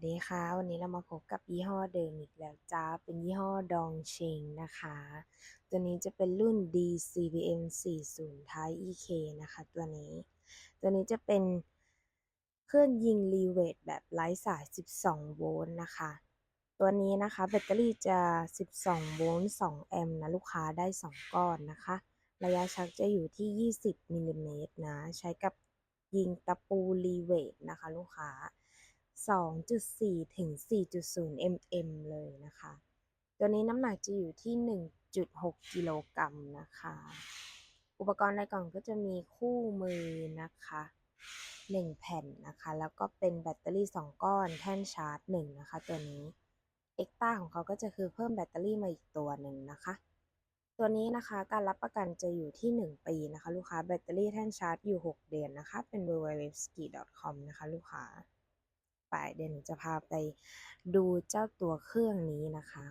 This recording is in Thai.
วัสดีค่ะ วันนี้เรามาพบกับยี่ห้อเดิมอีกแล้วจ้า เป็นยี่ห้อดองเชงนะคะ ตัวนี้จะเป็นรุ่น DCBM 40 Type EK นะคะ ตัวนี้ ตัวนี้จะเป็นเครื่องยิงรีเวทแบบไร้สาย 12 โวลต์นะคะ ตัวนี้นะคะแบตเตอรี่จะ 12 โวลต์ 2 แอมป์นะ ลูกค้าได้ 2 ก้อนนะคะ ระยะชักจะอยู่ที่ 20 มิลลิเมตรนะ ใช้กับยิงตะปูรีเวทนะคะ ลูกค้า 2.4 ถึง 4.0 mm เลยนะคะ ตัวนี้น้ำหนักจะอยู่ที่ 1.6 กิโลกรัมนะคะ อุปกรณ์ในกล่องก็จะมีคู่มือนะคะ 1 แผ่นนะคะ แล้วก็เป็นแบตเตอรี่ 2 ก้อนแท่นชาร์จ 1 นะคะ ตัวนี้เอ็กต้าของเขาก็จะคือเพิ่มแบตเตอรี่มาอีกตัวหนึ่งนะคะ ตัวนี้นะคะการรับประกันจะอยู่ที่ 1 ปีนะคะ ลูกค้าแบตเตอรี่แท่นชาร์จอยู่ 6 เดือนนะคะ เป็น www.ski.com นะคะ ลูกค้า ไปเดี๋ยวหนูจะพาไปดูเจ้าตัวเครื่องนี้นะคะ